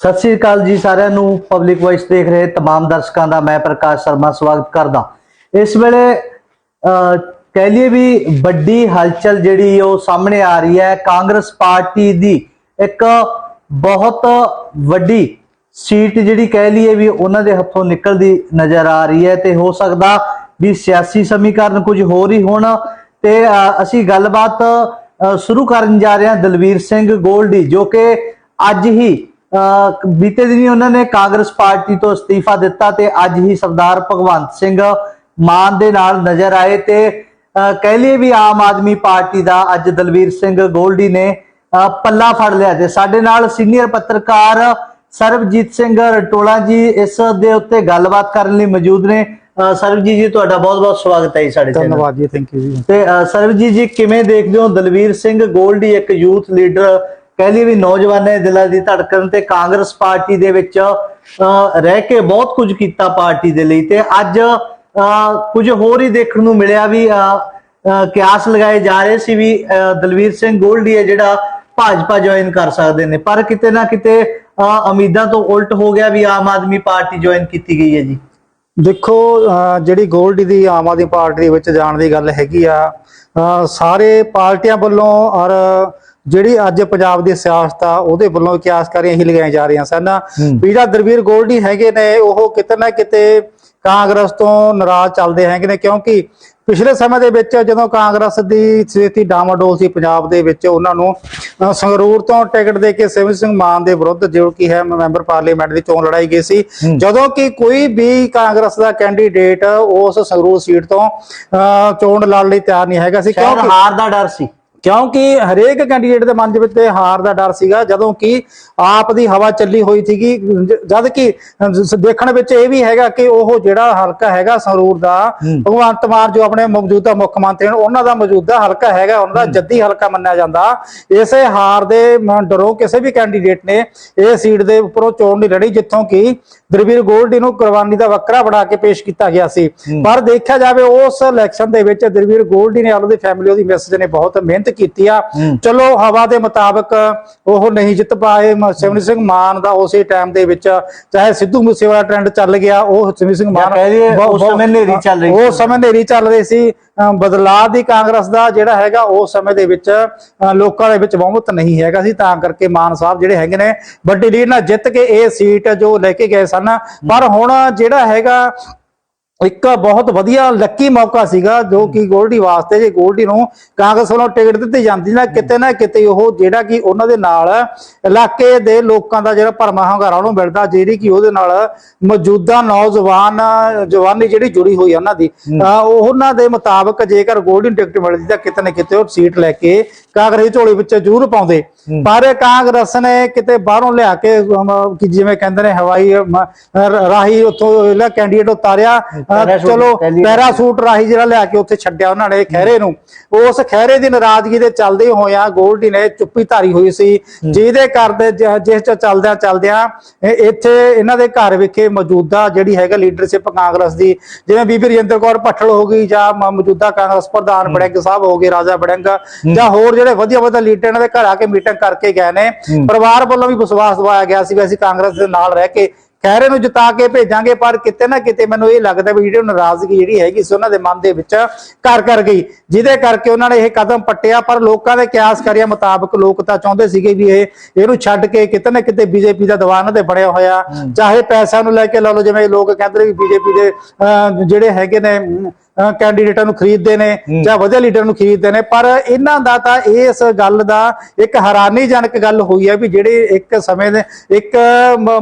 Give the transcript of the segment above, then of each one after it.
ਸਤਿ ਸ੍ਰੀ ਅਕਾਲ ਜੀ ਸਾਰਿਆਂ ਨੂੰ ਪਬਲਿਕ ਵੌਇਸ ਦੇਖ ਰਹੇ तमाम ਦਰਸ਼ਕਾਂ ਦਾ ਮੈਂ ਪ੍ਰਕਾਸ਼ ਸ਼ਰਮਾ ਸਵਾਗਤ ਕਰਦਾ ਇਸ ਵੇਲੇ ਅਹ, ਕਹਿ ਲਈਏ ਵੀ ਵੱਡੀ ਹਲਚਲ ਜਿਹੜੀ ਉਹ ਸਾਹਮਣੇ ਆ ਰਹੀ ਹੈ ਕਾਂਗਰਸ ਪਾਰਟੀ ਦੀ ਇੱਕ ਬਹੁਤ ਵੱਡੀ ਸੀਟ ਜਿਹੜੀ ਕਹਿ ਲਈਏ ਵੀ ਉਹਨਾਂ ਦੇ ਹੱਥੋਂ ਨਿਕਲਦੀ ਨਜ਼ਰ ਆ ਰਹੀ ਹੈ ਤੇ ਹੋ ਸਕਦਾ ਵੀ ਸਿਆਸੀ ਸਮੀਕਰਨ ਕੁਝ ਹੋਰ ਹੀ ਹੋਣ ਤੇ ਅਹ, ਅਸੀਂ ਗੱਲਬਾਤ ਅਹ, ਸ਼ੁਰੂ ਕਰਨ ਜਾ ਰਹੇ ਹਾਂ ਦਲਵੀਰ ਸਿੰਘ ਗੋਲਡੀ ਜੋ ਕਿ ਅੱਜ ਹੀ ਅਹ, ਬੀਤੇ ਦਿਨੀ ਉਹਨਾਂ ਨੇ ਕਾਂਗਰਸ ਪਾਰਟੀ ਤੋਂ ਅਸਤੀਫਾ ਦਿੱਤਾ ਤੇ ਅੱਜ ਹੀ ਸਰਦਾਰ ਭਗਵੰਤ ਸਿੰਘ ਮਾਨ ਦੇ ਨਾਲ ਨਜ਼ਰ ਆਏ ਤੇ ਕਹਿ ਲਈਏ ਵੀ ਆਮ ਆਦਮੀ ਪਾਰਟੀ ਦਾ ਅੱਜ ਦਲਵੀਰ ਸਿੰਘ ਗੋਲਡੀ ਨੇ ਪੱਲਾ ਫੜ ਲਿਆ ਤੇ ਸਾਡੇ ਨਾਲ ਸੀਨੀਅਰ ਪੱਤਰਕਾਰ ਸਰਬਜੀਤ ਸਿੰਘ ਰਟੋਲਾ ਜੀ ਇਸ ਦੇ ਉੱਤੇ ਗੱਲਬਾਤ ਕਰਨ ਲਈ ਮੌਜੂਦ ਨੇ। ਸਰਬਜੀਤ ਜੀ ਤੁਹਾਡਾ ਬਹੁਤ-ਬਹੁਤ ਸਵਾਗਤ ਹੈ ਜੀ ਸਾਡੇ ਚੈਨਲ ਧੰਨਵਾਦ ਜੀ ਥੈਂਕ ਯੂ ਜੀ। ਤੇ ਸਰਬਜੀਤ ਜੀ ਕਿਵੇਂ ਦੇਖਦੇ ਹੋ ਦਲਵੀਰ ਸਿੰਘ ਗੋਲਡੀ ਇੱਕ ਯੂਥ ਲੀਡਰ ਕਹਿ ਲਈ ਵੀ ਨੌਜਵਾਨਾਂ ਦੇ ਦਿਲਾਂ ਦੀ ਧੜਕਣ ਤੇ ਕਾਂਗਰਸ ਪਾਰਟੀ ਦੇ ਵਿੱਚ ਰਹਿ ਕੇ ਬਹੁਤ ਕੁਝ ਕੀਤਾ ਪਾਰਟੀ ਦੇ ਲਈ ਤੇ ਅੱਜ ਕੁਝ ਹੋਰ ਹੀ ਦੇਖਣ ਨੂੰ ਮਿਲਿਆ ਵੀ ਕਿਆਸ ਲਗਾਏ ਜਾ ਰਹੇ ਸੀ ਵੀ ਦਲਵੀਰ ਸਿੰਘ ਗੋਲਡੀ ਹੈ ਜਿਹੜਾ ਭਾਜਪਾ ਜੁਆਇਨ ਕਰ ਸਕਦੇ ਨੇ। ਪਰ ਕਿਤੇ ਨਾ ਕਿਤੇ ਉਮੀਦਾਂ ਤੋਂ ਉਲਟ ਹੋ ਗਿਆ ਵੀ ਆਮ ਆਦਮੀ ਪਾਰਟੀ ਜੁਆਇਨ ਕੀਤੀ ਗਈ ਹੈ ਜੀ। ਦੇਖੋ, ਅਹ, ਜਿਹੜੀ ਗੋਲਡੀ ਦੀ ਆਮ ਆਦਮੀ ਪਾਰਟੀ ਦੇ ਵਿੱਚ ਜਾਣ ਦੀ ਗੱਲ ਹੈਗੀ ਆ ਸਾਰੇ ਪਾਰਟੀਆਂ ਵੱਲੋਂ ਔਰ ਜਿਹੜੀ ਅੱਜ ਪੰਜਾਬ ਦੀ ਸਿਆਸਤ ਆ ਉਹਦੇ ਵੱਲੋਂ ਕਿਆਸਕਾਰੀਆਂ ਹੀ ਲਗਾਈਆਂ ਜਾ ਰਹੀਆਂ ਸਨ। ਵੀ ਜਿਹੜਾ ਦਰਬੀਰ ਗੋਲਡੀ ਹੈਗੇ ਨੇ ਉਹ ਕਿਤੇ ਨਾ ਕਿਤੇ ਕਾਂਗਰਸ ਤੋਂ ਨਾਰਾਜ਼ ਚੱਲਦੇ ਹੈਗੇ ਨੇ ਕਿਉਂਕਿ ਪਿਛਲੇ ਸਮੇਂ ਦੇ ਵਿੱਚ ਜਦੋਂ ਕਾਂਗਰਸ ਦੀ ਸਥਿਤੀ ਡਾਮਾਡੋਲ ਸੀ ਪੰਜਾਬ ਦੇ ਵਿੱਚ ਉਹਨਾਂ ਨੂੰ ਸੰਗਰੂਰ ਤੋਂ ਟਿਕਟ ਦੇ ਕੇ ਸਿਵਨ ਸਿੰਘ ਮਾਨ ਦੇ ਵਿਰੁੱਧ ਜੋ ਕਿ ਹੈ ਮੈਂਬਰ ਪਾਰਲੀਮੈਂਟ ਦੀ ਚੋਣ ਲੜਾਈ ਗਈ ਸੀ। ਜਦੋਂ ਕਿ ਕੋਈ ਵੀ ਕਾਂਗਰਸ ਦਾ ਕੈਂਡੀਡੇਟ ਉਸ ਸੰਗਰੂਰ ਸੀਟ ਤੋਂ ਚੋਣ ਲੜਨ ਲਈ ਤਿਆਰ ਨਹੀਂ ਹੈਗਾ ਸੀ ਕਿਉਂਕਿ ਹਾਰ ਦਾ ਡਰ ਸੀ ਕਿਉਂਕਿ ਹਰੇਕ ਕੈਂਡੀਡੇਟ ਦੇ ਮਨ ਦੇ ਵਿੱਚ ਇਹ ਹਾਰ ਦਾ ਡਰ ਸੀਗਾ ਜਦੋਂ ਕਿ ਆਪ ਦੀ ਹਵਾ ਚੱਲੀ ਹੋਈ ਸੀਗੀ ਜਦ ਕਿ ਦੇਖਣ ਵਿੱਚ ਇਹ ਵੀ ਹੈਗਾ ਕਿ ਉਹ ਜਿਹੜਾ ਹਲਕਾ ਹੈਗਾ ਸੰਗਰੂਰ ਦਾ। ਭਗਵੰਤ ਮਾਨ ਜੋ ਆਪਣੇ ਮੌਜੂਦਾ ਮੁੱਖ ਮੰਤਰੀ ਨੇ ਉਹਨਾਂ ਦਾ ਮੌਜੂਦਾ ਹਲਕਾ ਹੈਗਾ ਉਹਨਾਂ ਦਾ ਜੱਦੀ ਹਲਕਾ ਮੰਨਿਆ ਜਾਂਦਾ ਇਸੇ ਹਾਰ ਦੇ ਡਰੋਂ ਕਿਸੇ ਵੀ ਕੈਂਡੀਡੇਟ ਨੇ ਇਹ ਸੀਟ ਦੇ ਉੱਪਰੋਂ ਚੋਣ ਨਹੀਂ ਲੜੀ ਜਿੱਥੋਂ ਕਿ ਦਰਬੀਰ ਗੋਲਡੀ ਨੂੰ ਕੁਰਬਾਨੀ ਦਾ ਵੱਖਰਾ ਬਣਾ ਕੇ ਪੇਸ਼ ਕੀਤਾ ਗਿਆ ਸੀ। ਪਰ ਦੇਖਿਆ ਜਾਵੇ ਉਸ ਇਲੈਕਸ਼ਨ ਦੇ ਵਿੱਚ ਦਰਬੀਰ ਗੋਲਡੀ ਨੇ ਉਹਦੀ ਫੈਮਿਲੀ ਉਹਦੀ ਮੈਸੇਜ ਨੇ ਬਹੁਤ ਮਿਹਨਤ ਕੀਤੀ ਆ। ਚਲੋ ਹਵਾ ਦੇ ਮੁਤਾਬਕ ਉਹ ਨਹੀਂ ਜਿੱਤ ਪਾਏ। ਸਿਮਰਨ ਸਿੰਘ ਮਾਨ ਦਾ ਉਸੇ ਟਾਈਮ ਦੇ ਵਿੱਚ ਚਾਹੇ ਸਿੱਧੂ ਮੂਸੇਵਾਲਾ ਟ੍ਰੈਂਡ ਚੱਲ ਗਿਆ ਉਹ ਸਿਮਰਨ ਸਿੰਘ ਮਾਨ ਉਸ ਸਮੇਂ ਹਨੇਰੀ ਚੱਲ ਰਹੀ ਉਹ। ਸਮੇਂ ਹਨੇਰੀ ਚੱਲ ਰਹੀ ਸੀ। ਬਦਲਾਅ ਦੀ ਕਾਂਗਰਸ ਦਾ ਜਿਹੜਾ ਹੈਗਾ ਉਸ ਸਮੇਂ ਦੇ ਵਿੱਚ ਲੋਕਾਂ ਦੇ ਵਿੱਚ ਬਹੁਮਤ ਨਹੀਂ ਹੈਗਾ ਸੀ। ਤਾਂ ਕਰਕੇ ਮਾਨ ਸਾਹਿਬ ਜਿਹੜੇ ਹੈਗੇ ਨੇ ਵੱਡੀ ਲੀਡ ਨਾਲ ਜਿੱਤ ਕੇ ਇਹ ਸੀਟ ਜੋ ਲੈ ਕੇ ਗਏ ਸਨ। ਪਰ ਹੁਣ ਜਿਹੜਾ ਹੈਗਾ ਇੱਕ ਬਹੁਤ ਵਧੀਆ ਲੱਕੀ ਮੌਕਾ ਸੀਗਾ ਜੋ ਕਿ ਗੋਲਡੀ ਵਾਸਤੇ ਜੇ ਗੋਲਡੀ ਨੂੰ ਕਾਂਗਰਸ ਵੱਲੋਂ ਟਿਕਟ ਦਿੱਤੀ ਜਾਂਦੀ ਨਾ ਕਿਤੇ ਨਾ ਕਿਤੇ ਉਹ ਜਿਹੜਾ ਕਿ ਉਹਨਾਂ ਦੇ ਨਾਲ ਇਲਾਕੇ ਦੇ ਲੋਕਾਂ ਦਾ ਜਿਹੜਾ ਭਰਮਾ ਹੰਗਾਰਾ ਉਹਨੂੰ ਮਿਲਦਾ ਜਿਹੜੀ ਕਿ ਉਹਦੇ ਨਾਲ ਮੌਜੂਦਾ ਨੌਜਵਾਨ ਜਵਾਨੀ ਜਿਹੜੀ ਜੁੜੀ ਹੋਈ ਆ ਉਹਨਾਂ ਦੀ। ਉਹਨਾਂ ਦੇ ਮੁਤਾਬਕ ਜੇਕਰ ਗੋਲਡੀ ਟਿਕਟ ਮਿਲਦੀ ਤਾਂ ਕਿਤੇ ਨਾ ਕਿਤੇ ਉਹ ਸੀਟ ਲੈ ਕੇ ਕਾਂਗਰਸ ਝੋਲੀ ਵਿੱਚ ਜ਼ਰੂਰ ਪਾਉਂਦੇ। ਪਰ ਕਾਂਗਰਸ ਨੇ ਕਿਤੇ ਬਾਹਰੋਂ ਲਿਆ ਕੇ ਕਿ ਜਿਵੇਂ ਕਹਿੰਦੇ ਨੇ ਹਵਾਈ ਰਾਹੀ ਉੱਥੋਂ ਜਿਹੜਾ ਕੈਂਡੀਡੇਟ ਉਤਾਰਿਆ। ਚਲੋ ਪੈਰਾਸੂਟ ਰਾਹੀ ਜਿਹੜਾ ਲਿਆ ਕੇ ਉੱਥੇ ਛੱਡਿਆ ਉਹਨਾਂ ਨੇ ਖਹਿਰੇ ਨੂੰ। ਉਸ ਖਹਿਰੇ ਦੀ ਨਾਰਾਜ਼ਗੀ ਦੇ ਚੱਲਦੇ ਹੋਇਆਂ ਗੋਲਡੀ ਨੇ ਚੁੱਪੀ ਧਾਰੀ ਹੋਈ ਸੀ। ਜਿਹਦੇ ਕਰਦੇ ਜਿਸ ਚ ਚੱਲਦਿਆਂ ਚੱਲਦਿਆਂ ਇੱਥੇ ਇਹਨਾਂ ਦੇ ਘਰ ਵਿਖੇ ਮੌਜੂਦਾ ਜਿਹੜੀ ਹੈਗਾ ਲੀਡਰਸ਼ਿਪ ਕਾਂਗਰਸ ਦੀ ਜਿਵੇਂ ਬੀਬੀ ਰਜਿੰਦਰ ਕੌਰ ਭੱਠਲ ਹੋ ਗਈ ਜਾਂ ਮੌਜੂਦਾ ਕਾਂਗਰਸ ਪ੍ਰਧਾਨ ਬੜਿੰਗ ਸਾਹਿਬ ਹੋ ਗਏ ਰਾਜਾ ਬੜਿੰਗ ਜਾਂ ਹੋਰ ਜਿਹੜੇ ਵਧੀਆ ਵਧੀਆ ਲੀਡਰ ਇਹਨਾਂ ਦੇ ਘਰ ਆ ਕੇ ਮੀਟਿੰਗ ਕਰਕੇ ਗਏ ਨੇ। ਪਰਿਵਾਰ ਵੱਲੋਂ ਵੀ ਵਿਸ਼ਵਾਸ ਦਵਾਇਆ ਗਿਆ ਸੀ ਵੀ ਅਸੀਂ ਕਾਂਗਰਸ ਦੇ ਨਾਲ ਰਹਿ ਕੇ ਖੈਰੇ ਨੂੰ ਜਿਤਾ ਕੇ ਭੇਜਾਂਗੇ ਪਰ ਕਿਤੇ ਨਾ ਕਿਤੇ ਮੈਨੂੰ ਇਹ ਲੱਗਦਾ ਵੀ ਜਿਹੜੀ ਨਾਰਾਜ਼ਗੀ ਜਿਹੜੀ ਹੈਗੀ ਸੀ ਉਹਨਾਂ ਦੇ ਮਨ ਦੇ ਵਿੱਚ ਘਰ ਕਰ ਗਈ। ਜਿਹਦੇ ਕਰਕੇ ਉਹਨਾਂ ਨੇ ਇਹ ਕਦਮ ਪੱਟਿਆ ਪਰ ਲੋਕਾਂ ਦੇ ਕਿਆਸ ਕਰਿਆ ਮੁਤਾਬਕ ਲੋਕ ਤਾਂ ਚਾਹੁੰਦੇ ਸੀਗੇ ਵੀ ਇਹ ਇਹਨੂੰ ਛੱਡ ਕੇ ਕਿਤੇ ਨਾ ਕਿਤੇ ਬੀਜੇਪੀ ਦਾ ਦੀਵਾਨ ਤੇ ਬਣਿਆ ਹੋਇਆ। ਚਾਹੇ ਪੈਸਿਆਂ ਨੂੰ ਲੈ ਕੇ ਲਾ ਲਓ ਜਿਵੇਂ ਲੋਕ ਕਹਿੰਦੇ ਵੀ ਬੀਜੇਪੀ ਦੇ ਜਿਹੜੇ ਹੈਗੇ ਨੇ ਕੈਂਡੀਡੇਟਾਂ ਨੂੰ ਖਰੀਦਦੇ ਨੇ ਜਾਂ ਵਧੀਆ ਲੀਡਰ ਨੂੰ ਖਰੀਦਦੇ ਨੇ ਪਰ ਇਹਨਾਂ ਦਾ ਤਾਂ ਇਸ ਗੱਲ ਦਾ ਇੱਕ ਹੈਰਾਨੀਜਨਕ ਗੱਲ ਹੋਈ ਹੈ ਵੀ ਜਿਹੜੇ ਇੱਕ ਸਮੇਂ ਦੇ ਇੱਕ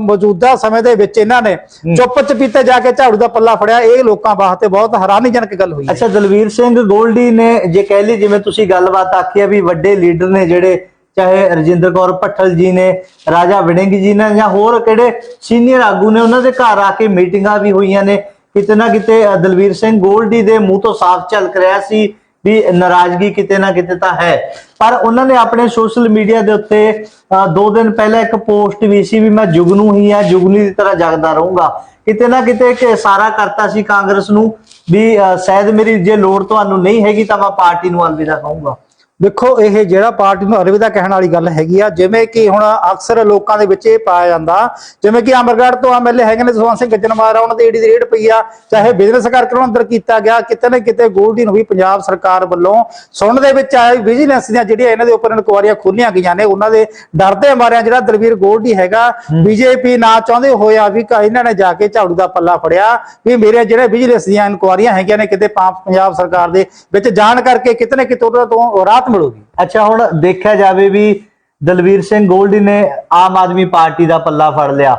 ਮੌਜੂਦਾ ਸਮੇਂ ਦੇ ਵਿੱਚ ਇਹਨਾਂ ਨੇ ਚੁੱਪ ਚਪੀਤੇ ਜਾ ਕੇ ਝਾੜੂ ਦਾ ਪੱਲਾ ਫੜਿਆ ਇਹ ਲੋਕਾਂ ਵਾਸਤੇ ਬਹੁਤ ਹੈਰਾਨੀਜਨਕ ਗੱਲ ਹੋਈ ਹੈ। ਅੱਛਾ ਦਲਵੀਰ ਸਿੰਘ ਗੋਲਡੀ ਨੇ ਜੇ ਕਹਿ ਲਈ ਜਿਵੇਂ ਤੁਸੀਂ ਗੱਲਬਾਤ ਆਖੀ ਆ ਵੀ ਵੱਡੇ ਲੀਡਰ ਨੇ ਜਿਹੜੇ ਚਾਹੇ ਰਜਿੰਦਰ ਕੌਰ ਭੱਠਲ ਜੀ ਨੇ ਰਾਜਾ ਵੜਿੰਗ ਜੀ ਨੇ ਜਾਂ ਹੋਰ ਕਿਹੜੇ ਸੀਨੀਅਰ ਆਗੂ ਨੇ ਉਹਨਾਂ ਦੇ ਘਰ ਆ ਕੇ ਮੀਟਿੰਗਾਂ ਵੀ ਹੋਈਆਂ ਨੇ। ਕਿਤੇ ਨਾ ਕਿਤੇ ਦਲਵੀਰ ਸਿੰਘ ਗੋਲਡੀ ਦੇ ਮੂੰਹ ਤੋਂ ਸਾਫ਼ ਝਲਕ ਰਿਹਾ ਸੀ ਵੀ ਨਾਰਾਜ਼ਗੀ ਕਿਤੇ ਨਾ ਕਿਤੇ ਤਾਂ ਹੈ। ਪਰ ਉਹਨਾਂ ਨੇ ਆਪਣੇ ਸੋਸ਼ਲ ਮੀਡੀਆ ਦੇ ਉੱਤੇ ਅ, ਦੋ ਦਿਨ ਪਹਿਲਾਂ ਇੱਕ ਪੋਸਟ ਵੀ ਸੀ ਵੀ ਮੈਂ ਜੁਗਨੂ ਹੀ ਆ ਜੁਗਨੀ ਦੀ ਤਰ੍ਹਾਂ ਜਗਦਾ ਰਹੂੰਗਾ। ਕਿਤੇ ਨਾ ਕਿਤੇ ਇੱਕ ਇਸ਼ਾਰਾ ਕਰਤਾ ਸੀ ਕਾਂਗਰਸ ਨੂੰ ਵੀ ਸ਼ਾਇਦ ਮੇਰੀ ਜੇ ਲੋੜ ਤੁਹਾਨੂੰ ਨਹੀਂ ਹੈਗੀ ਤਾਂ ਮੈਂ ਪਾਰਟੀ ਨੂੰ ਅਲਵਿਦਾ ਕਹੂੰਗਾ ਦੇਖੋ ਇਹ ਜਿਹੜਾ ਪਾਰਟੀ ਨੂੰ ਅਰਵਿਦਾ ਕਹਿਣ ਵਾਲੀ ਗੱਲ ਹੈਗੀ ਆ ਜਿਵੇਂ ਕਿ ਹੁਣ ਅਕਸਰ ਲੋਕਾਂ ਦੇ ਵਿੱਚ ਇਹ ਪਾਇਆ ਜਾਂਦਾ ਜਿਵੇਂ ਕਿ ਅਮਰਗੜ੍ਹ ਤੋਂ ਐਮਐਲਏ ਹੈਗੇ ਨੇ ਜਸਵੰਤ ਸਿੰਘ ਗੱਜਣਮਾਰਾ ਉਹਨਾਂ ਦੀ ਏਡੀ ਦੀ ਰੇਡ ਪਈ ਆ ਚਾਹੇ ਬਿਜ਼ਨਸ ਕਰਕੇ ਉਹਨਾਂ ਅੰਦਰ ਕੀਤਾ ਗਿਆ ਕਿਤੇ ਨਾ ਕਿਤੇ ਗੋਲਡੀ ਨੂੰ ਵੀ ਪੰਜਾਬ ਸਰਕਾਰ ਵੱਲੋਂ ਸੁਣਨ ਦੇ ਵਿੱਚ ਆਇਆ ਵਿਜੀਲੈਂਸ ਦੀਆਂ ਜਿਹੜੀਆਂ ਇਹਨਾਂ ਦੇ ਉੱਪਰ ਇਨਕੁਆਰੀਆਂ ਖੋਲੀਆਂ ਗਈਆਂ ਨੇ ਉਹਨਾਂ ਦੇ ਡਰਦੇ ਮਾਰਿਆਂ ਜਿਹੜਾ ਦਲਵੀਰ ਗੋਲਡੀ ਹੈਗਾ ਬੀਜੇਪੀ ਨਾ ਚਾਹੁੰਦੇ ਹੋਇਆ ਵੀ ਕ- ਇਹਨਾਂ ਨੇ ਜਾ ਕੇ ਝਾੜੂ ਦਾ ਪੱਲਾ ਫੜਿਆ ਵੀ ਮੇਰੇ ਜਿਹੜੇ ਵਿਜੀਲੈਂਸ ਦੀਆਂ ਇਨਕੁਆਰੀਆਂ ਹੈਗੀਆਂ ਨੇ ਕਿਤੇ ਪਾ- ਪੰਜਾਬ ਸਰਕਾਰ ਦੇ ਵਿੱਚ ਜਾਣ ਕਰਕੇ ਕਿਤੇ ਨਾ ਕਿਤੇ ਉਹਨਾਂ ਤੋਂ ਰਾਹਤ ਮਿਲੂਗੀ। ਅੱਛਾ, ਹੁਣ ਦੇਖਿਆ ਜਾਵੇ ਵੀ ਦਲਵੀਰ ਸਿੰਘ ਗੋਲਡੀ ਨੇ ਆਮ ਆਦਮੀ ਪਾਰਟੀ ਦਾ ਪੱਲਾ ਫੜ ਲਿਆ।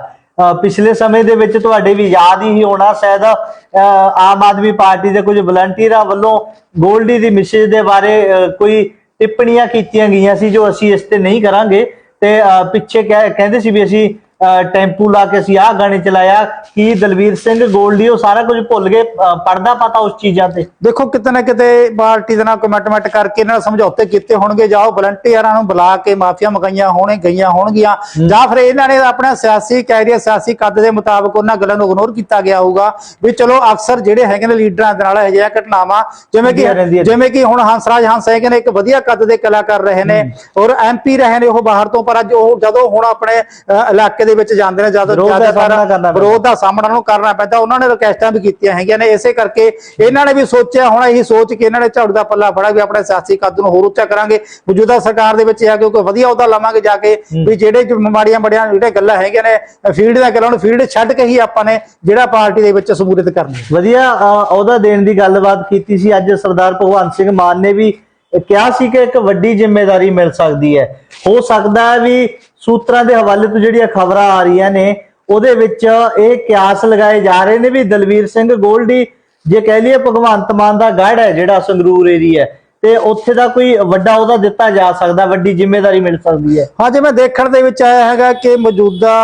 ਪਿਛਲੇ ਸਮੇਂ ਦੇ ਵਿੱਚ ਤੁਹਾਡੇ ਵੀ ਯਾਦ ਹੀ ਹੋਣਾ ਸ਼ਾਇਦ ਅਹ ਆਮ ਆਦਮੀ ਪਾਰਟੀ ਦੇ ਕੁਝ ਵਲੰਟੀਅਰਾਂ ਵੱਲੋਂ ਗੋਲਡੀ ਦੀ ਮਿਸੇਜ ਦੇ ਬਾਰੇ ਕੋਈ ਟਿੱਪਣੀਆਂ ਕੀਤੀਆਂ ਗਈਆਂ ਸੀ ਜੋ ਅਸੀਂ ਇਸ ਤੇ ਨਹੀਂ ਕਰਾਂਗੇ। ਤੇ ਪਿੱਛੇ ਕਹਿ- ਕਹਿੰਦੇ ਸੀ ਵੀ ਅਸੀਂ ਟੈਂਪੂ ਲਾ ਕੇ ਅਸੀਂ ਆਹ ਗਾਣੇ ਚਲਾਇਆ। ਕੀ ਦਲਵੀਰ ਸਿੰਘ ਗੋਲਡੀ ਉਹ ਸਾਰਾ ਕੁਝ ਭੁੱਲ ਗਏ ਪੜਦਾ ਪਤਾ ਉਸ ਚੀਜ਼ਾਂ ਤੇ। ਦੇਖੋ ਕਿਤੇ ਨਾ ਕਿਤੇ ਪਾਰਟੀ ਦੇ ਨਾਲ ਕਮਿਟਮੈਂਟ ਕਰਕੇ ਇਹਨਾਂ ਨਾਲ ਸਮਝੌਤੇ ਕੀਤੇ ਹੋਣਗੇ। ਜਾਂ ਉਹ ਵਲੰਟੀਅਰਾਂ ਨੂੰ ਬੁਲਾ ਕੇ ਮਾਫੀਆਂ ਮਗਾਈਆਂ ਹੋਣੇ ਗਈਆਂ ਹੋਣਗੀਆਂ। ਜਾਂ ਫਿਰ ਇਹਨਾਂ ਨੇ ਆਪਣਾ ਸਿਆਸੀ ਕੈਰੀਅਰ ਸਿਆਸੀ ਕੱਦ ਦੇ ਮੁਤਾਬਕ ਉਹਨਾਂ ਗੱਲਾਂ ਨੂੰ ਇਗਨੋਰ ਕੀਤਾ ਗਿਆ ਹੋਊਗਾ। ਵੀ ਚਲੋ ਅਕਸਰ ਜਿਹੜੇ ਹੈਗੇ ਨੇ ਲੀਡਰਾਂ ਦੇ ਨਾਲ ਇਹ ਜਿਹੀਆਂ ਘਟਨਾਵਾਂ ਜਿਵੇਂ ਕਿ। ਜਿਵੇਂ ਕਿ ਹੁਣ ਹੰਸਰਾਜ ਹੰਸ ਹੈਗੇ ਨੇ ਇੱਕ ਵਧੀਆ ਕੱਦ ਦੇ ਕਲਾਕਾਰ ਰਹੇ ਨੇ ਔਰ ਐਮਪੀ ਰਹੇ ਨੇ ਉਹ ਬਾਹਰ ਤੋਂ ਪਰ ਅੱਜ ਉਹ ਜਦੋਂ ਹੁਣ ਆਪਣੇ ਇਲਾਕੇ ਦੇ ਵਿੱਚ ਜਾਂਦੇ ਨੇ ਜਦੋਂ ਪੈਂਦਾ। ਵਿਰੋਧ ਦਾ ਸਾਹਮਣਾ ਨੂੰ ਕਰਨਾ ਪੈਂਦਾ। ਉਹਨਾਂ ਨੇ ਰਿਕਵੈਸਟਾਂ ਵੀ ਕੀਤੀਆਂ ਹੈਗੀਆਂ ਨੇ ਇਸੇ ਕਰਕੇ ਇਹਨਾਂ ਨੇ ਵੀ ਸੋਚਿਆ ਹੁਣ ਇਹੀ ਸੋਚ ਕੇ ਇਹਨਾਂ ਨੇ ਝਾੜੂ ਦਾ ਪੱਲਾ ਫੜਾ ਵੀ ਆਪਣੇ ਸਿਆਸੀ ਕੱਦ ਨੂੰ ਹੋਰ ਉੱਚਾ ਕਰਾਂਗੇ। ਮੌਜੂਦਾ ਸਰਕਾਰ ਦੇ ਵਿੱਚ ਆ ਕੇ ਕੋਈ ਵਧੀਆ ਉਹਦਾ ਲਵਾਂਗੇ ਜਾ ਕੇ ਵੀ ਜਿਹੜੇ ਮਾੜੀਆਂ ਬੜੀਆਂ ਜਿਹੜੇ ਗੱਲਾਂ ਹੈਗੀਆਂ ਨੇ ਫੀਲਡ ਦਾ ਗੱਲਾਂ ਨੂੰ ਫੀਲਡ ਛੱਡ ਕੇ ਹੀ ਆਪਾਂ ਨੇ ਜਿਹੜਾ ਪਾਰਟੀ ਦੇ ਵਿੱਚ ਸਮੂਲਿਤ ਕਰਨੀ ਵਧੀਆ ਅਹੁਦਾ ਦੇਣ ਦੀ ਗੱਲਬਾਤ ਕੀਤੀ ਸੀ। ਅੱਜ ਸਰਦਾਰ ਭਗਵੰਤ ਸਿੰਘ ਮਾਨ ਨੇ ਵੀ ਕਿਹਾ ਸੀ ਕਿ ਇੱਕ ਵੱਡੀ ਜ਼ਿੰਮੇਵਾਰੀ ਮਿਲ ਸਕਦੀ ਹੈ। ਹੋ ਸਕਦਾ ਹੈ ਵੀ ਸੂਤਰਾਂ ਦੇ ਹਵਾਲੇ ਤੋਂ ਜਿਹੜੀਆਂ ਖਬਰਾਂ ਆ ਰਹੀਆਂ ਨੇ, ਉਹਦੇ ਵਿੱਚ ਇਹ ਕਿਆਸ ਲਗਾਏ ਜਾ ਰਹੇ ਨੇ ਵੀ ਦਲਵੀਰ ਸਿੰਘ ਗੋਲਡੀ, ਜੇ ਕਹਿ ਲਈਏ ਭਗਵੰਤ ਮਾਨ ਦਾ ਗੜ ਹੈ, ਜਿਹੜਾ ਸੰਗਰੂਰ ਏਰੀਆ ਤੇ ਉੱਥੇ ਦਾ ਕੋਈ ਵੱਡਾ ਉਹਦਾ ਦਿੱਤਾ ਜਾ ਸਕਦਾ ਵੱਡੀ ਜ਼ਿੰਮੇਵਾਰੀ ਮਿਲ ਸਕਦੀ ਹੈ। ਹਾਂ ਜਿਵੇਂ ਦੇਖਣ ਦੇ ਵਿੱਚ ਆਇਆ ਹੈਗਾ ਕਿ ਮੌਜੂਦਾ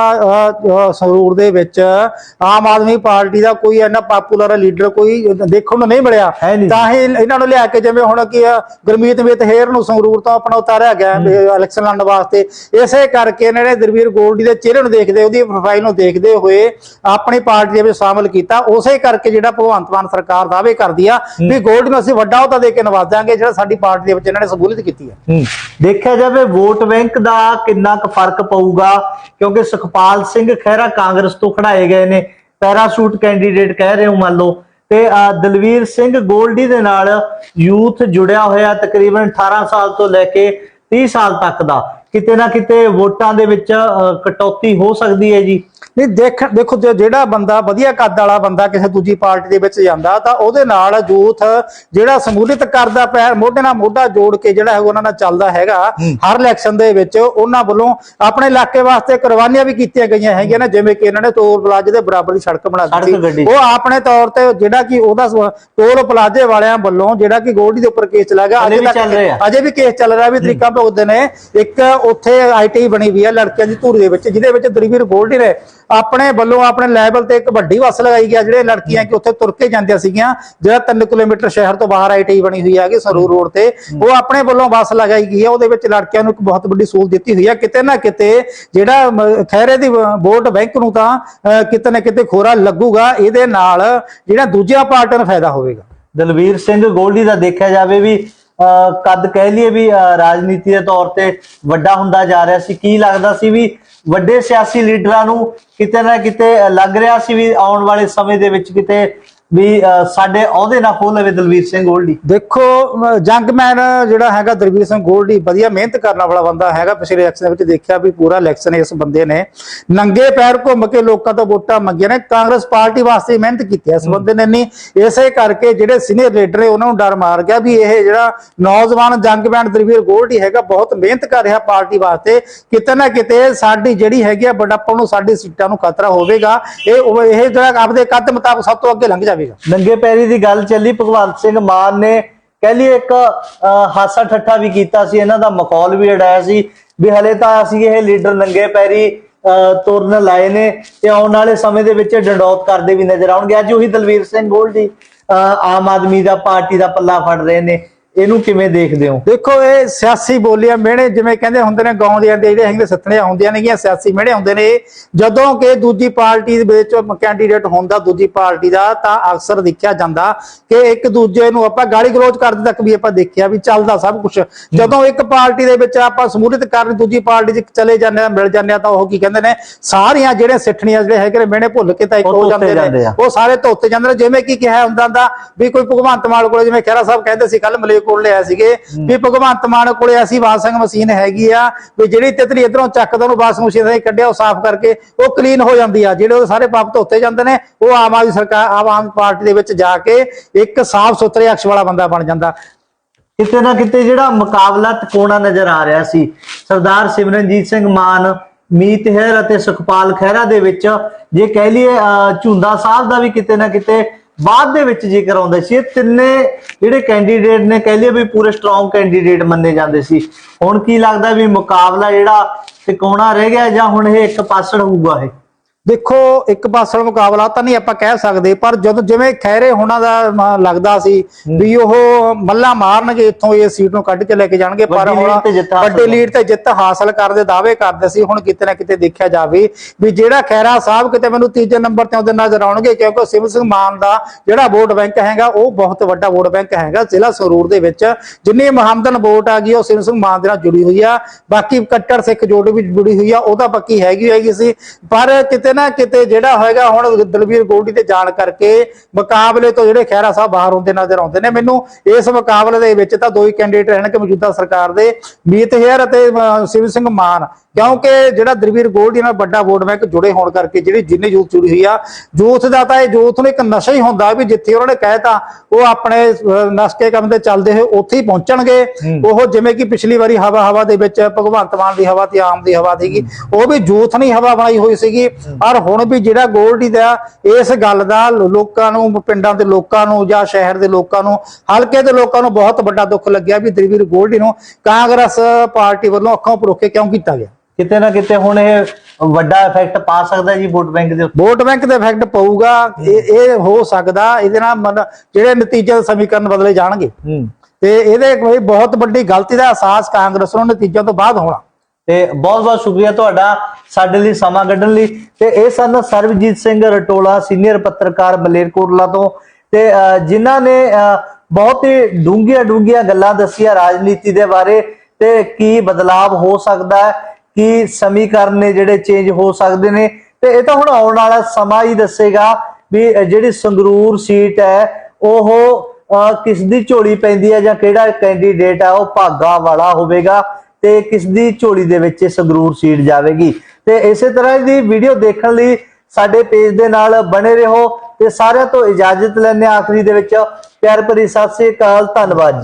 ਸੰਗਰੂਰ ਦੇ ਵਿੱਚ ਆਮ ਆਦਮੀ ਪਾਰਟੀ ਦਾ ਕੋਈ ਇੰਨਾ ਪਾਪੂਲਰ ਲੀਡਰ ਕੋਈ ਦੇਖਣ ਨੂੰ ਨਹੀਂ ਮਿਲਿਆ। ਤਾਂ ਹੀ ਇਹਨਾਂ ਨੂੰ ਲਿਆ ਕੇ ਜਿਵੇਂ ਹੁਣ ਕੀ ਗੁਰਮੀਤ ਮੇਤ ਹੇਰ ਨੂੰ ਸੰਗਰੂਰ ਤੋਂ ਆਪਣਾ ਉਤਾਰਿਆ ਗਿਆ ਇਲੈਕਸ਼ਨ ਲੜਨ ਵਾਸਤੇ। ਇਸੇ ਕਰਕੇ ਇਹਨਾਂ ਨੇ ਦਰਵੀਰ ਗੋਲਡੀ ਦੇ ਚਿਹਰੇ ਨੂੰ ਦੇਖਦੇ ਉਹਦੀ ਪ੍ਰੋਫਾਈਲ ਨੂੰ ਦੇਖਦੇ ਹੋਏ ਆਪਣੀ ਪਾਰਟੀ ਦੇ ਵਿੱਚ ਸ਼ਾਮਲ ਕੀਤਾ। ਉਸੇ ਕਰਕੇ ਜਿਹੜਾ ਭਗਵੰਤ ਮਾਨ ਸਰਕਾਰ ਦਾਅਵੇ ਕਰਦੀ ਆ ਵੀ ਗੋਲਡੀ ਨੂੰ ਅਸੀਂ ਵੱਡਾ ਅਹੁਦਾ ਦੇ ਕੇ ਨਵਾਜ਼ਾਂਗੇ ਜਿਹੜਾ ਸਾਡੀ ਪਾਰਟੀ ਦੇ ਵਿੱਚ ਇਹਨਾਂ ਨੇ ਸਹੂਲਤ ਕੀਤੀ ਹੈ। ਦੇਖਿਆ ਜਾਵੇ, ਵੋਟ ਬੈਂਕ ਦਾ ਕਿੰਨਾ ਕੁ ਫ਼ਰਕ ਪਊਗਾ, ਕਿਉਂਕਿ ਸੁਖਪਾਲ ਸਿੰਘ ਖਹਿਰਾ ਕਾਂਗਰਸ ਤੋਂ ਖੜਾਏ ਗਏ ਨੇ, ਪੈਰਾਸ਼ੂਟ ਕੈਂਡੀਡੇਟ ਕਹਿ ਰਹੇ ਹੋ ਮੰਨ ਲਓ, ਤੇ ਦਲਵੀਰ ਸਿੰਘ ਗੋਲਡੀ ਦੇ ਨਾਲ ਯੂਥ ਜੁੜਿਆ ਹੋਇਆ ਤਕਰੀਬਨ 18 ਸਾਲ ਤੋਂ ਲੈ ਕੇ 30 ਸਾਲ ਤੱਕ ਦਾ। ਕਿਤੇ ਨਾ ਕਿਤੇ ਵੋਟਾਂ ਦੇ ਵਿੱਚ ਕਟੌਤੀ ਹੋ ਸਕਦੀ ਹੈ ਜੀ। ਨਹੀਂ ਦੇਖ ਦੇਖੋ ਜੇ ਜਿਹੜਾ ਬੰਦਾ ਵਧੀਆ ਕੱਦ ਵਾਲਾ ਬੰਦਾ ਕਿਸੇ ਦੂਜੀ ਪਾਰਟੀ ਦੇ ਵਿੱਚ ਜਾਂਦਾ ਤਾਂ ਉਹਦੇ ਨਾਲ ਯੂਥ ਜਿਹੜਾ ਸਮੂਲਿਤ ਕਰਦਾ ਪਿਆ ਮੋਢੇ ਨਾਲ ਮੋਢਾ ਜੋੜ ਕੇ ਜਿਹੜਾ ਹੈ ਉਹਨਾਂ ਨਾਲ ਚੱਲਦਾ ਹੈਗਾ ਹਰ ਇਲੈਕਸ਼ਨ ਦੇ ਵਿੱਚ ਉਹਨਾਂ ਵੱਲੋਂ ਆਪਣੇ ਇਲਾਕੇ ਵਾਸਤੇ ਕੁਰਬਾਨੀਆਂ ਵੀ ਕੀਤੀਆਂ ਗਈਆਂ ਹੈਗੀਆਂ ਨੇ ਜਿਵੇਂ ਕਿ ਇਹਨਾਂ ਨੇ ਟੋਲ ਪਲਾਜ਼ੇ ਦੇ ਬਰਾਬਰ ਦੀ ਸੜਕ ਬਣਾ ਦਿੱਤੀ। ਉਹ ਆਪਣੇ ਤੌਰ ਤੇ ਜਿਹੜਾ ਕਿ ਉਹਦਾ ਟੋਲ ਪਲਾਜ਼ੇ ਵਾਲਿਆਂ ਵੱਲੋਂ ਜਿਹੜਾ ਕਿ ਗੋਲਡੀ ਦੇ ਉੱਪਰ ਕੇਸ ਚਲਾ ਗਿਆ ਹਲੇ ਵੀ ਤੱਕ- ਚੱਲ ਰਿਹਾ। ਅਜੇ ਵੀ ਕੇਸ ਚੱਲ ਰਿਹਾ ਵੀ ਤਰੀਕਾ ਭੁਗਤਦੇ ਨੇ ਇੱਕ ਉੱਥੇ ਆਈਟੀ ਬਣੀ ਹੋਈ ਹੈ ਲੜਕਿਆਂ ਦੀ ਧੂਰੀ ਦੇ ਵਿੱਚ ਜਿਹਦੇ ਵਿੱਚ ਦਰਵੀਰ ਗੋਲਡੀ ਨੇ ਆਪਣੇ ਵੱਲੋਂ ਆਪਣੇ ਲੈਵਲ ਤੇ ਇੱਕ ਵੱਡੀ ਬੱਸ ਲਗਾਈ ਗਿਆ ਜਿਹੜੇ ਲੜਕੀਆਂ ਕਿ ਉੱਥੇ ਤੁਰ ਕੇ ਜਾਂਦੀਆਂ ਸੀਗੀਆਂ ਜਿਹੜਾ 3 ਕਿਲੋਮੀਟਰ ਸ਼ਹਿਰ ਤੋਂ ਬਾਹਰ ਆਈਟੀ ਬਣੀ ਹੋਈ ਹੈਗੀ ਸਰੂਰ ਰੋਡ ਤੇ ਉਹ ਆਪਣੇ ਵੱਲੋਂ ਬੱਸ ਲਗਾਈ ਗਈ ਹੈ ਉਹਦੇ ਵਿੱਚ ਲੜਕੀਆਂ ਨੂੰ ਇੱਕ ਬਹੁਤ ਵੱਡੀ ਸਹੂਲਤ ਦਿੱਤੀ ਹੋਈ ਹੈ ਕਿਤੇ ਨਾ ਕਿਤੇ ਜਿਹੜਾ ਮ- ਖਹਿਰੇ ਦੀ ਵੋਟ ਬੈਂਕ ਨੂੰ ਤਾਂ ਅਹ, ਕਿਤੇ ਨਾ ਕਿਤੇ ਖੋਰਾ ਲੱਗੂਗਾ। ਇਹਦੇ ਨਾਲ ਜਿਹੜਾ ਦੂਜਿਆਂ ਪਾਰਟੀਆਂ ਨੂੰ ਫਾਇਦਾ ਹੋਵੇਗਾ। ਦਲਵੀਰ ਸਿੰਘ ਗੋਲਡੀ ਦਾ ਦੇਖਿਆ ਜਾਵੇ ਵੀ ਕੱਦ ਕਹਿ ਲਈਏ ਵੀ ਅਹ, ਰਾਜਨੀਤੀ ਦੇ ਤੌਰ ਤੇ ਵੱਡਾ ਹੁੰਦਾ ਜਾ ਰਿਹਾ ਸੀ। ਕੀ ਲੱਗਦਾ ਸੀ ਵੀ ਵੱਡੇ ਸਿਆਸੀ ਲੀਡਰਾਂ ਨੂੰ ਕਿਤੇ ਨਾ ਕਿਤੇ ਲੱਗ ਰਿਹਾ ਸੀ ਵੀ ਆਉਣ ਵਾਲੇ ਸਮੇਂ ਦੇ ਵਿੱਚ ਕਿਤੇ ਵੀ ਸਾਡੇ ਅਹੁਦੇ ਨਾ ਖੋਹ ਲਵੇ ਦਲਵੀਰ ਸਿੰਘ ਗੋਲਡੀ। ਦੇਖੋ ਜੰਗਮੈਨ ਜਿਹੜਾ ਹੈਗਾ ਦਰਬੀਰ ਸਿੰਘ ਗੋਲਡੀ ਵਧੀਆ ਮਿਹਨਤ ਕਰਨ ਵਾਲਾ ਬੰਦਾ ਹੈਗਾ। ਪਿਛਲੇ ਇਲੈਕਸ਼ਨ ਵਿੱਚ ਦੇਖਿਆ ਵੀ ਪੂਰਾ ਇਲੈਕਸ਼ਨ ਇਸ ਬੰਦੇ ਨੇ ਨੰਗੇ ਪੈਰ ਘੁੰਮ ਕੇ ਲੋਕਾਂ ਤੋਂ ਵੋਟਾਂ ਮੰਗੀਆਂ ਨੇ। ਕਾਂਗਰਸ ਪਾਰਟੀ ਵਾਸਤੇ ਮਿਹਨਤ ਕੀਤੀ ਇਸ ਬੰਦੇ ਨੇ ਨਹੀਂ ਇਸੇ ਕਰਕੇ ਜਿਹੜੇ ਸੀਨੀਅਰ ਲੀਡਰ ਨੇ ਉਹਨਾਂ ਨੂੰ ਡਰ ਮਾਰ ਗਿਆ ਵੀ ਇਹ ਜਿਹੜਾ ਨੌਜਵਾਨ ਜੰਗਮੈਨ ਦਰਬੀਰ ਗੋਲਡੀ ਹੈਗਾ ਬਹੁਤ ਮਿਹਨਤ ਕਰ ਰਿਹਾ ਪਾਰਟੀ ਵਾਸਤੇ। ਕਿਤੇ ਨਾ ਕਿਤੇ ਸਾਡੀ ਜਿਹੜੀ ਹੈਗੀ ਆ ਬੜਾਪਾ ਨੂੰ ਸਾਡੀ ਸੀਟਾਂ ਨੂੰ ਖਤਰਾ ਹੋਵੇਗਾ। ਇਹ ਇਹ ਜਿਹੜਾ ਆਪਦੇ ਕੱਦ ਮੁਤਾਬਕ ਸਭ ਤੋਂ ਅੱਗੇ ਲੰਘ ਜਾਵੇਗਾ। ਨੰਗੇ ਪੈਰੀ ਦੀ ਗੱਲ ਚੱਲੀ ਭਗਵੰਤ ਸਿੰਘ ਮਾਨ ਨੇ ਕਹਿ ਲਈ ਇੱਕ ਹਾਸਾ ਠੱਠਾ ਵੀ ਕੀਤਾ ਸੀ ਇਹਨਾਂ ਦਾ ਮਖੌਲ ਵੀ ਉਡਾਇਆ ਸੀ ਵੀ ਹਲੇ ਤਾਂ ਅਸੀਂ ਇਹ ਲੀਡਰ ਨੰਗੇ ਪੈਰੀ ਅਹ, ਤੁਰਨ ਲਾਏ ਨੇ ਤੇ ਆਉਣ ਵਾਲੇ ਸਮੇਂ ਦੇ ਵਿੱਚ ਡੰਡੌਤ ਕਰਦੇ ਵੀ ਨਜ਼ਰ ਆਉਣਗੇ। ਅੱਜ ਉਹੀ ਦਲਵੀਰ ਸਿੰਘ ਗੋਲਡੀ ਅਹ, ਆਮ ਆਦਮੀ ਦਾ ਪਾਰਟੀ ਦਾ ਪੱਲਾ ਫੜ ਰਹੇ ਨੇ। ਇਹਨੂੰ ਕਿਵੇਂ ਦੇਖਦੇ ਹੋ? ਦੇਖੋ ਇਹ ਸਿਆਸੀ ਬੋਲੀਆਂ ਮਿਹਣੇ ਜਿਵੇਂ ਕਹਿੰਦੇ ਹੁੰਦੇ ਨੇ ਗਾਉਂ ਦੇ ਜਿਹੜੇ ਹੈਗੇ ਸੱਤਣੀਆਂ ਹੁੰਦੀਆਂ ਨੇਗੀਆਂ ਸਿਆਸੀ ਮਿਹਣੇ ਹੁੰਦੇ ਨੇ ਜਦੋਂ ਕਿ ਦੂਜੀ ਪਾਰਟੀ ਦੇ ਵਿੱਚ ਕੈਂਡੀਡੇਟ ਹੁੰਦਾ ਦੂਜੀ ਪਾਰਟੀ ਦਾ ਤਾਂ ਅਕਸਰ ਦੇਖਿਆ ਜਾਂਦਾ ਕਿ ਇੱਕ ਦੂਜੇ ਨੂੰ ਆਪਾਂ ਗਾਲੀ ਗਲੋਚ ਕਰਦੇ ਤੱਕ ਵੀ ਆਪਾਂ ਦੇਖਿਆ ਵੀ ਚੱਲਦਾ ਸਭ ਕੁਝ ਜਦੋਂ ਇੱਕ ਪਾਰਟੀ ਦੇ ਵਿੱਚ ਆਪਾਂ ਸਮੂਲਿਤ ਕਰਨ ਦੂਜੀ ਪਾਰਟੀ 'ਚ ਚਲੇ ਜਾਂਦੇ ਆ ਮਿਲ ਜਾਂਦੇ ਆ ਤਾਂ ਉਹ ਕੀ ਕਹਿੰਦੇ ਨੇ ਸਾਰੀਆਂ ਜਿਹੜੇ ਸਿੱਠਣੀਆਂ ਜਿਹੜੇ ਹੈਗੇ ਨੇ ਮਿਹਣੇ ਭੁੱਲ ਕੇ ਤਾਂ ਇੱਕ ਹੋ ਜਾਂਦੇ ਨੇ। ਉਹ ਸਾਰੇ ਧੋਤੇ ਜਾਂਦੇ ਨੇ ਜਿਵੇਂ ਕੀ ਕਿਹਾ ਹੁੰਦਾ ਦਾ ਵੀ ਕੋਈ ਭਗਵੰਤ ਮਾਨ ਕੋਲੇ ਜਿਵੇਂ ਖਹਿਰਾ ਸਾਹਿਬ ਕਹਿੰਦੇ ਸੀ ਕੱਲ ਮਲੇ ਕੋਲ ਲਿਆ ਸੀਗੇ। ਵੀ ਭਗਵੰਤ ਮਾਨ ਕੋਲੇ ਐਸੀ ਵਾਸ਼ਿੰਗ ਮਸ਼ੀਨ ਹੈਗੀ ਆ ਵੀ ਜਿਹੜੀ ਤਿਤਲੀ ਇਧਰੋਂ ਚੱਕਦਾ ਉਹਨੂੰ ਵਾਸ਼ਿੰਗ ਮਸ਼ੀਨ ਦੇ ਕੱਢਿਆ ਉਹ ਸਾਫ਼ ਕਰਕੇ ਉਹ ਕਲੀਨ ਹੋ ਜਾਂਦੀ ਆ। ਜਿਹੜੇ ਉਹ ਸਾਰੇ ਪਾਪ ਧੋਤੇ ਜਾਂਦੇ ਨੇ ਉਹ ਆਮ ਆਦਮੀ ਸਰਕਾਰ ਆਮ ਆਦਮੀ ਪਾਰਟੀ ਦੇ ਵਿੱਚ ਜਾ ਕੇ ਇੱਕ ਸਾਫ਼ ਸੁਥਰੇ ਅਕਸ਼ ਵਾਲਾ ਬੰਦਾ ਬਣ ਜਾਂਦਾ। ਕਿਤੇ ਨਾ ਕਿਤੇ ਜਿਹੜਾ ਮੁਕਾਬਲਾ ਤਕੋਣਾ ਨਜ਼ਰ ਆ ਰਿਹਾ ਸੀ ਸਰਦਾਰ ਸਿਮਰਨਜੀਤ ਸਿੰਘ ਮਾਨ ਮੀਤ ਹੈਰ ਅਤੇ ਸੁਖਪਾਲ ਖਹਿਰਾ ਦੇ ਵਿੱਚ ਜੇ ਕਹਿ ਲਈਏ ਝੁੰਦਾ ਸਾਹਿਬ ਦਾ ਵੀ ਕਿਤੇ ਨਾ ਕਿਤੇ ਬਾਅਦ ਦੇ ਵਿੱਚ ਜ਼ਿਕਰ ਆਉਂਦਾ ਸੀ, ਇਹ ਤਿੰਨੇ ਜਿਹੜੇ ਕੈਂਡੀਡੇਟ ਨੇ, ਕਹਿ ਲਈਏ ਵੀ ਪੂਰੇ ਸਟਰੋਂਗ ਕੈਂਡੀਡੇਟ ਮੰਨੇ ਜਾਂਦੇ ਸੀ। ਹੁਣ ਕੀ ਲੱਗਦਾ ਵੀ ਮੁਕਾਬਲਾ ਜਿਹੜਾ ਤਿਕੋਣਾ ਰਹਿ ਗਿਆ ਜਾਂ ਹੁਣ ਇਹ ਇੱਕ ਪਾਸੜ ਹੋਊਗਾ ਇਹ? ਦੇਖੋ ਇੱਕ ਪਾਸਲ ਮੁਕਾਬਲਾ ਤਾਂ ਨਹੀਂ ਆਪਾਂ ਕਹਿ ਸਕਦੇ ਪਰ ਜਦੋਂ ਜਿਵੇਂ ਖੈਰੇ ਹੋਣਾ ਦਾ ਲੱਗਦਾ ਸੀ ਵੀ ਉਹ ਮੱਲਾ ਮਾਰਨਗੇ ਇੱਥੋਂ ਇਹ ਸੀਟ ਨੂੰ ਕੱਢ ਕੇ ਲੈ ਕੇ ਜਾਣਗੇ ਪਰ ਵੱਡੀ ਲੀਡ ਤੇ ਜਿੱਤ ਹਾਸਲ ਕਰਦੇ ਦਾਅਵੇ ਕਰਦੇ ਸੀ ਹੁਣ ਕਿਤੇ ਨਾ ਕਿਤੇ ਦੇਖਿਆ ਜਾਵੇ ਵੀ ਜਿਹੜਾ ਖੈਰਾ ਸਾਹਿਬ ਕਿਤੇ ਮੈਨੂੰ ਤੀਜੇ ਨੰਬਰ ਤੇ ਉਹਦੇ ਨਜ਼ਰ ਆਉਣਗੇ ਕਿਉਂਕਿ ਸਿਮ ਸਿੰਘ ਮਾਨ ਦਾ ਜਿਹੜਾ ਵੋਟ ਬੈਂਕ ਹੈਗਾ ਉਹ ਬਹੁਤ ਵੱਡਾ ਵੋਟ ਬੈਂਕ ਹੈਗਾ ਜ਼ਿਲ੍ਹਾ ਸੰਗਰੂਰ ਦੇ ਵਿੱਚ। ਜਿੰਨੀ ਮਹਮਦਨ ਵੋਟ ਆ ਗਈ ਉਹ ਸਿਮ ਸਿੰਘ ਮਾਨ ਦੇ ਨਾਲ ਜੁੜੀ ਹੋਈ ਆ। ਬਾਕੀ ਕੱਟੜ ਸਿੱਖ ਜੋੜ ਵੀ ਜੁੜੀ ਹੋਈ ਆ ਉਹ ਤਾਂ ਪੱਕੀ ਹੈਗੀ ਹੈਗੀ ਸੀ। ਪਰ ਕਿਤੇ ਨਾ ਕਿਤੇ ਜਿਹੜਾ ਹੋਏਗਾ ਹੁਣ ਦਲਵੀਰ ਗੋਲਡੀ ਤੇ ਜਾਣ ਕਰਕੇ ਮੁਕਾਬਲੇ ਤੋਂ ਜਿਹੜੇ ਖਹਿਰਾ ਸਾਹਿਬ ਬਾਹਰ ਹੁੰਦੇ ਨਜ਼ਰ ਆਉਂਦੇ ਨੇ ਮੈਨੂੰ ਇਸ ਮੁਕਾਬਲੇ ਦੇ ਵਿੱਚ ਤਾਂ ਦੋ ਹੀ ਕੈਂਡੀਡੇਟ ਰਹਿਣਗੇ ਮੌਜੂਦਾ ਸਰਕਾਰ ਦੇ ਮੀਤ ਹੇਅਰ ਅਤੇ ਸ਼ਿਵ ਸਿੰਘ ਮਾਨ। ਕਿਉਂਕਿ ਜਿਹੜਾ ਦਲਵੀਰ ਗੋਲਡੀ ਨਾਲ ਵੱਡਾ ਵੋਟ ਬੈਂਕ ਜੁੜੇ ਹੋਣ ਕਰਕੇ ਜਿਹੜੀ ਜਿੰਨੇ ਯੂਥ ਜੁੜੀ ਹੋਈ ਆ ਯੂਥ ਦਾ ਤਾਂ ਇਹ ਯੂਥ ਨੂੰ ਇੱਕ ਨਸ਼ਾ ਹੀ ਹੁੰਦਾ ਵੀ ਜਿੱਥੇ ਉਹਨਾਂ ਨੇ ਕਹਿਤਾ ਉਹ ਆਪਣੇ ਨਸਕੇ ਕੰਮ ਤੇ ਚੱਲਦੇ ਹੋਏ ਉੱਥੇ ਹੀ ਪਹੁੰਚਣਗੇ। ਉਹ ਜਿਵੇਂ ਕਿ ਪਿਛਲੀ ਵਾਰੀ ਹਵਾ ਹਵਾ ਦੇ ਵਿੱਚ ਭਗਵੰਤ ਮਾਨ ਦੀ ਹਵਾ ਤੇ ਆਮ ਦੀ ਹਵਾ ਸੀਗੀ ਉਹ ਵੀ ਯੂਥ ਨਹੀਂ ਹਵਾ ਬਣਾਈ ਹੋਈ ਸੀਗੀ। ਔਰ ਹੁਣ ਵੀ ਜਿਹੜਾ ਗੋਲਡੀ ਦਾ ਇਸ ਗੱਲ ਦਾ ਲੋਕਾਂ ਨੂੰ ਪਿੰਡਾਂ ਦੇ ਲੋਕਾਂ ਨੂੰ ਜਾਂ ਸ਼ਹਿਰ ਦੇ ਲੋਕਾਂ ਨੂੰ ਹਲਕੇ ਦੇ ਲੋਕਾਂ ਨੂੰ ਬਹੁਤ ਵੱਡਾ ਦੁੱਖ ਲੱਗਿਆ ਵੀ ਦਲਵੀਰ ਗੋਲਡੀ ਨੂੰ ਕਾਂਗਰਸ ਪਾਰਟੀ ਵੱਲੋਂ ਅੱਖਾਂ ਪਰੋਕੇ ਕਿਉਂ ਕੀਤਾ ਗਿਆ? ਕਿਤੇ ਨਾ ਕਿਤੇ ਹੁਣ ਇਹ ਵੱਡਾ ਇਫੈਕਟ ਪਾ ਸਕਦਾ ਜੀ ਵੋਟ ਬੈਂਕ ਦੇ ਉੱਤੇ। ਵੋਟ ਬੈਂਕ ਤੇ ਇਫੈਕਟ ਪਊਗਾ ਇਹ ਹੋ। ਸਕਦਾ ਇਹਦੇ ਨਾਲ ਜਿਹੜੇ ਨਤੀਜੇ ਦੇ ਸਮੀਕਰਨ ਬਦਲੇ ਜਾਣਗੇ। ਤੇ ਇਹਦੇ ਕੋਈ ਬਹੁਤ ਵੱਡੀ ਗਲਤੀ ਦਾ ਅਹਿਸਾਸ ਕਾਂਗਰਸ ਨੂੰ ਨਤੀਜਿਆਂ ਤੋਂ ਬਾਅਦ ਹੋਣਾ। ਤੇ ਬਹੁਤ ਬਹੁਤ ਸ਼ੁਕਰੀਆ ਤੁਹਾਡਾ ਸਾਡੇ ਲਈ ਸਮਾਂ ਕੱਢਣ ਲਈ। ਤੇ ਇਹ ਸਨ ਸਰਬਜੀਤ ਸਿੰਘ ਰਟੋਲਾ ਸੀਨੀਅਰ ਪੱਤਰਕਾਰ ਮਲੇਰਕੋਟਲਾ ਤੋਂ। ਤੇ ਅਹ, ਜਿਨ੍ਹਾਂ ਨੇ ਬਹੁਤ ਹੀ ਡੂੰਘੀਆਂ ਡੂੰਘੀਆਂ ਗੱਲਾਂ ਦੱਸੀਆਂ ਰਾਜਨੀਤੀ ਦੇ ਬਾਰੇ ਤੇ ਕੀ ਬਦਲਾਵ ਹੋ ਸਕਦਾ ਹੈ ਕੀ ਸਮੀਕਰਨ ਨੇ ਜਿਹੜੇ ਚੇਂਜ ਹੋ ਸਕਦੇ ਨੇ। ਤੇ ਇਹ ਤਾਂ ਹੁਣ ਆਉਣ ਵਾਲਾ ਸਮਾਂ ਹੀ ਦੱਸੇਗਾ ਵੀ ਜਿਹੜੀ ਸੰਗਰੂਰ ਸੀਟ ਹੈ ਉਹ ਅਹ, ਕਿਸ ਦੀ ਝੋਲੀ ਪੈਂਦੀ ਹੈ ਜਾਂ ਕਿਹੜਾ ਕੈਂਡੀਡੇਟ ਹੈ ਉਹ ਭਾਗਾ ਵਾਲਾ ਹੋਵੇਗਾ। ਤੇ ਕਿਸ ਦੀ ਝੋਲੀ ਦੇ ਵਿੱਚ ਸੰਗਰੂਰ ਸੀਟ ਜਾਵੇਗੀ। ਤੇ ਇਸੇ ਤਰ੍ਹਾਂ ਦੀ ਵੀਡੀਓ ਦੇਖਣ ਲਈ ਸਾਡੇ ਪੇਜ ਦੇ ਨਾਲ ਬਣੇ ਰਹੋ ਤੇ ਸਾਰਿਆਂ ਤੋਂ ਇਜਾਜ਼ਤ ਲੈਣੇ ਆਖਰੀ ਦੇ ਵਿੱਚ। ਪਿਆਰ ਭਰੀ ਸਤਿ ਸ੍ਰੀ ਅਕਾਲ, ਧੰਨਵਾਦ ਜੀ।